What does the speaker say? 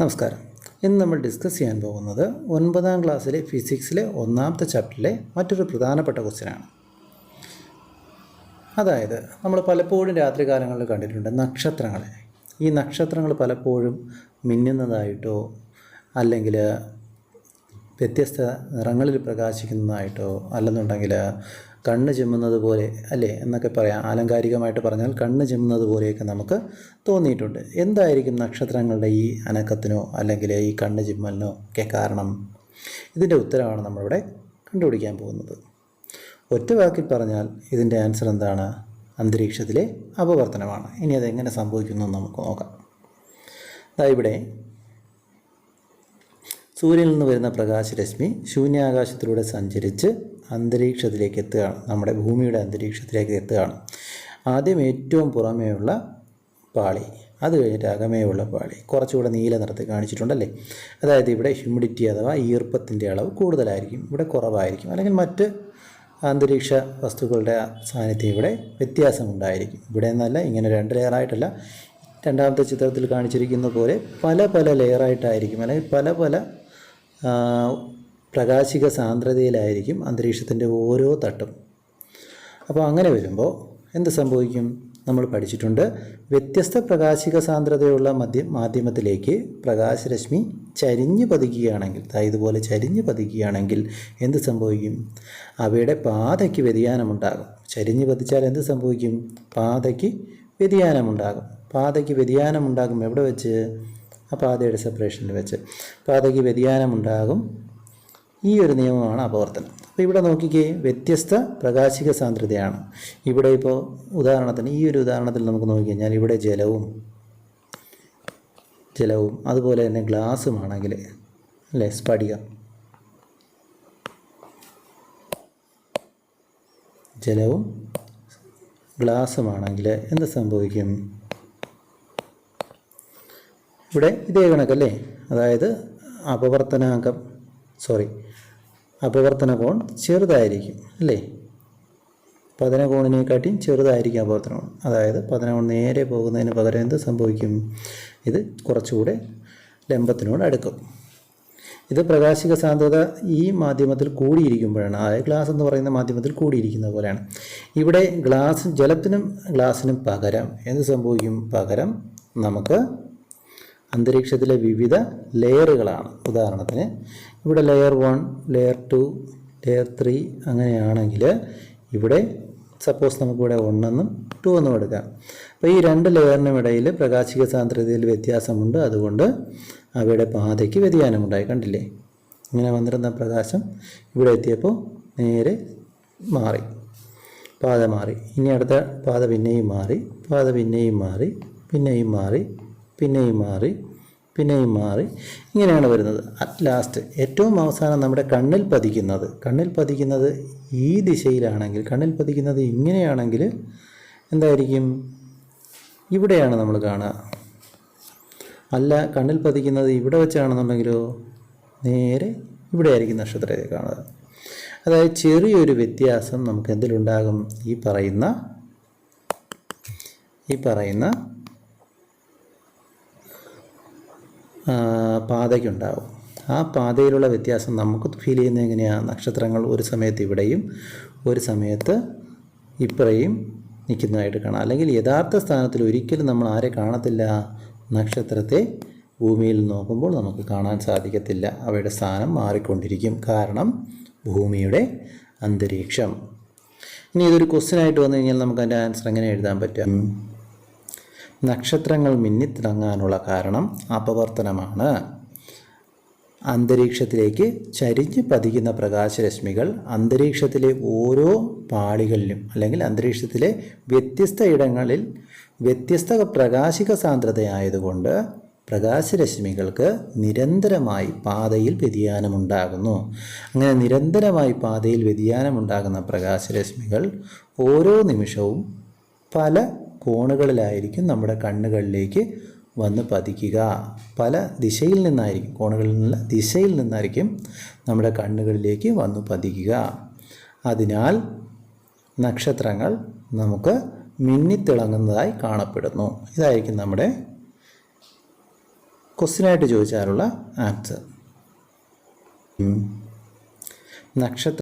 നമസ്കാരം. ഇന്ന് നമ്മൾ ഡിസ്കസ് ചെയ്യാൻ പോകുന്നത് ഒൻപതാം ക്ലാസ്സിലെ ഫിസിക്സിലെ ഒന്നാമത്തെ ചാപ്റ്ററിലെ മറ്റൊരു പ്രധാനപ്പെട്ട ക്വസ്റ്റ്യനാണ് അതായത് നമ്മൾ പലപ്പോഴും രാത്രി കാലങ്ങളിൽ കണ്ടിട്ടുണ്ട് നക്ഷത്രങ്ങളെ. ഈ നക്ഷത്രങ്ങൾ പലപ്പോഴും മിന്നുന്നതായിട്ടോ അല്ലെങ്കിൽ വ്യത്യസ്ത നിറങ്ങളിൽ പ്രകാശിക്കുന്നതായിട്ടോ അല്ലെന്നുണ്ടെങ്കിൽ കണ്ണ് ചെമ്മുന്നത് പോലെ അല്ലേ എന്നൊക്കെ പറയാം. ആലങ്കാരികമായിട്ട് പറഞ്ഞാൽ കണ്ണ് ചെമ്മുന്നത് പോലെയൊക്കെ നമുക്ക് തോന്നിയിട്ടുണ്ട്. എന്തായിരിക്കും നക്ഷത്രങ്ങളുടെ ഈ അനക്കത്തിനോ അല്ലെങ്കിൽ ഈ കണ്ണ് ചിമ്മലിനോ ഒക്കെ കാരണം? ഇതിന്റെ ഉത്തരമാണ് നമ്മളിവിടെ കണ്ടുപിടിക്കാൻ പോകുന്നത്. ഒറ്റ വാക്കിൽ പറഞ്ഞാൽ ഇതിന്റെ ആൻസർ എന്താണ്? അന്തരീക്ഷത്തിലെ അപവർത്തനമാണ്. ഇനി അതെങ്ങനെ സംഭവിക്കുന്നു നമുക്ക് നോക്കാം. ദാ ഇവിടെ സൂര്യനിൽ നിന്ന് വരുന്ന പ്രകാശരശ്മി ശൂന്യാകാശത്തിലൂടെ സഞ്ചരിച്ച് അന്തരീക്ഷത്തിലേക്ക് എത്തുകയാണ് നമ്മുടെ ഭൂമിയുടെ അന്തരീക്ഷത്തിലേക്ക് എത്തുകയാണ്. ആദ്യം ഏറ്റവും പുറമേയുള്ള പാളി അത് കഴിഞ്ഞിട്ട് അകമേയുള്ള പാളി. കുറച്ചുകൂടെ നീല നിറത്തിൽ കാണിച്ചിട്ടുണ്ടല്ലേ? അതായത് ഇവിടെ ഹ്യൂമിഡിറ്റി അഥവാ ഈർപ്പത്തിന്റെ അളവ് കൂടുതലായിരിക്കും ഇവിടെ കുറവായിരിക്കും. അല്ലെങ്കിൽ മറ്റ് അന്തരീക്ഷ വസ്തുക്കളുടെ സാന്നിധ്യം ഇവിടെ വ്യത്യാസമുണ്ടായിരിക്കും. ഇവിടെ നിന്നല്ല ഇങ്ങനെ രണ്ട് ലെയറായിട്ടല്ല രണ്ടാമത്തെ ചിത്രത്തിൽ കാണിച്ചിരിക്കുന്ന പോലെ പല പല ലെയറായിട്ടായിരിക്കും അല്ലെങ്കിൽ പല പല പ്രകാശിക സാന്ദ്രതയിലായിരിക്കും അന്തരീക്ഷത്തിന്റെ ഓരോ തട്ടും. അപ്പോൾ അങ്ങനെ വരുമ്പോൾ എന്ത് സംഭവിക്കും? നമ്മൾ പഠിച്ചിട്ടുണ്ട് വ്യത്യസ്ത പ്രകാശിക സാന്ദ്രതയുള്ള മധ്യ മാധ്യമത്തിലേക്ക് പ്രകാശരശ്മി ചരിഞ്ഞ് പതിക്കുകയാണെങ്കിൽ ഇതുപോലെ ചരിഞ്ഞ് പതിക്കുകയാണെങ്കിൽ എന്ത് സംഭവിക്കും? അവയുടെ പാതയ്ക്ക് വ്യതിയാനമുണ്ടാകും. ചരിഞ്ഞ് പതിച്ചാൽ എന്ത് സംഭവിക്കും? പാതയ്ക്ക് വ്യതിയാനമുണ്ടാകും. പാതയ്ക്ക് വ്യതിയാനമുണ്ടാകും എവിടെ വെച്ച്? ആ പാതയുടെ സെപ്പറേഷനിൽ വെച്ച് പാതയ്ക്ക് വ്യതിയാനമുണ്ടാകും. ഈ ഒരു നിയമമാണ് അപവർത്തനം. അപ്പോൾ ഇവിടെ നോക്കിക്കേ വ്യത്യസ്ത പ്രകാശിക സാന്ദ്രതയാണ്. ഇവിടെ ഇപ്പോൾ ഉദാഹരണത്തിന് ഈ ഒരു ഉദാഹരണത്തിൽ നമുക്ക് നോക്കിക്കഴിഞ്ഞാൽ ഇവിടെ ജലവും ജലവും അതുപോലെ തന്നെ ഗ്ലാസ്സുമാണെങ്കിൽ അല്ലേ സ്പടിക ജലവും ഗ്ലാസ്സുമാണെങ്കിൽ എന്ത് സംഭവിക്കും? ഇവിടെ ഇതേ കണക്കല്ലേ? അതായത് അപവർത്തനാങ്കം സോറി അപവർത്തന കോൺ ചെറുതായിരിക്കും അല്ലേ? പതന കോണിനെക്കാട്ടിയും ചെറുതായിരിക്കും അപവർത്തന കോൺ. അതായത് പതന കോൺ നേരെ പോകുന്നതിന് പകരം എന്ത് സംഭവിക്കും? ഇത് കുറച്ചുകൂടെ ലംബത്തിനോട് അടുക്കും. ഇത് പ്രകാശിക സാന്ദ്രത ഈ മാധ്യമത്തിൽ കൂടിയിരിക്കുമ്പോഴാണ് അതായത് ഗ്ലാസ് എന്ന് പറയുന്ന മാധ്യമത്തിൽ കൂടിയിരിക്കുന്ന പോലെയാണ്. ഇവിടെ ഗ്ലാസ് ജലത്തിനും ഗ്ലാസിനും പകരം എന്ത് സംഭവിക്കും? പകരം നമുക്ക് അന്തരീക്ഷത്തിലെ വിവിധ ലെയറുകളാണ്. ഉദാഹരണത്തിന് ഇവിടെ layer one layer two layer three അങ്ങനെയാണെങ്കിൽ ഇവിടെ സപ്പോസ് നമുക്കിവിടെ ഒന്നെന്നും ടു എന്നും എടുക്കാം. അപ്പോൾ ഈ രണ്ട് ലെയറിനും ഇടയിൽ പ്രകാശിക സാന്ദ്രതയിൽ വ്യത്യാസമുണ്ട്. അതുകൊണ്ട് അവയുടെ പാതയ്ക്ക് വ്യതിയാനമുണ്ടായി. കണ്ടില്ലേ? ഇങ്ങനെ വന്നിരുന്ന പ്രകാശം ഇവിടെ എത്തിയപ്പോൾ നേരെ മാറി. പാത മാറി. ഇനി അടുത്ത പാത പിന്നെയും മാറി. പാത പിന്നെയും മാറി. പിന്നെയും മാറി. പിന്നെയും മാറി പിന്നെയും മാറി. ഇങ്ങനെയാണ് വരുന്നത്. അറ്റ് ലാസ്റ്റ് ഏറ്റവും അവസാനം നമ്മുടെ കണ്ണിൽ പതിക്കുന്നത്. കണ്ണിൽ പതിക്കുന്നത് ഈ ദിശയിലാണെങ്കിൽ കണ്ണിൽ പതിക്കുന്നത് ഇങ്ങനെയാണെങ്കിൽ എന്തായിരിക്കും? ഇവിടെയാണ് നമ്മൾ കാണുക. അല്ല കണ്ണിൽ പതിക്കുന്നത് ഇവിടെ വെച്ചാണെന്നുണ്ടെങ്കിലോ? നേരെ ഇവിടെ ആയിരിക്കും നക്ഷത്രത്തെ കാണുക. അതായത് ചെറിയൊരു വ്യത്യാസം നമുക്ക് എന്തിലുണ്ടാകും? ഈ പറയുന്ന ഈ പറയുന്ന ആ, പാതയ്ക്കുണ്ടാവും. ആ പാതയിലുള്ള വ്യത്യാസം നമുക്ക് ഫീൽ ചെയ്യുന്നത് എങ്ങനെയാണ് നക്ഷത്രങ്ങൾ ഒരു സമയത്ത് ഇവിടെയും ഒരു സമയത്ത് ഇപ്പറയും നിൽക്കുന്നതായിട്ട് കാണാം. അല്ലെങ്കിൽ യഥാർത്ഥ സ്ഥാനത്തിൽ ഒരിക്കലും നമ്മൾ ആരെ കാണത്തില്ല? നക്ഷത്രത്തെ ഭൂമിയിൽ നോക്കുമ്പോൾ നമുക്ക് കാണാൻ സാധിക്കത്തില്ല. അവയുടെ സ്ഥാനം മാറിക്കൊണ്ടിരിക്കും. കാരണം ഭൂമിയുടെ അന്തരീക്ഷം. ഇനി ഇതൊരു ക്വസ്റ്റ്യൻ ആയിട്ട് വന്നു കഴിഞ്ഞാൽ നമുക്ക് അതിന്റെ ആൻസർ എങ്ങനെ എഴുതാൻ പറ്റും നക്ഷത്രങ്ങൾ മിന്നിത്തിളങ്ങാനുള്ള കാരണം അപവർത്തനമാണ്. അന്തരീക്ഷത്തിലേക്ക് ചരിഞ്ഞ് പതിക്കുന്ന പ്രകാശരശ്മികൾ അന്തരീക്ഷത്തിലെ ഓരോ പാളികളിലും അല്ലെങ്കിൽ അന്തരീക്ഷത്തിലെ വ്യത്യസ്ത ഇടങ്ങളിൽ വ്യത്യസ്ത പ്രകാശിക സാന്ദ്രതയായതുകൊണ്ട് പ്രകാശരശ്മികൾക്ക് നിരന്തരമായി പാതയിൽ വ്യതിയാനമുണ്ടാകുന്നു. അങ്ങനെ നിരന്തരമായി പാതയിൽ വ്യതിയാനമുണ്ടാകുന്ന പ്രകാശരശ്മികൾ ഓരോ നിമിഷവും പല കോണുകളിലായിരിക്കും നമ്മുടെ കണ്ണുകളിലേക്ക് വന്ന് പതിക്കുക. പല ദിശയിൽ നിന്നായിരിക്കും കോണുകളിൽ നിന്നുള്ള ദിശയിൽ നിന്നായിരിക്കും നമ്മുടെ കണ്ണുകളിലേക്ക് വന്ന് പതിക്കുക. അതിനാൽ നക്ഷത്രങ്ങൾ നമുക്ക് മിന്നിത്തിളങ്ങുന്നതായി കാണപ്പെടുന്നു. ഇതായിരിക്കും നമ്മുടെ ക്വസ്റ്റ്യനായിട്ട് ചോദിച്ചാലുള്ള ആൻസർ നക്ഷത്ര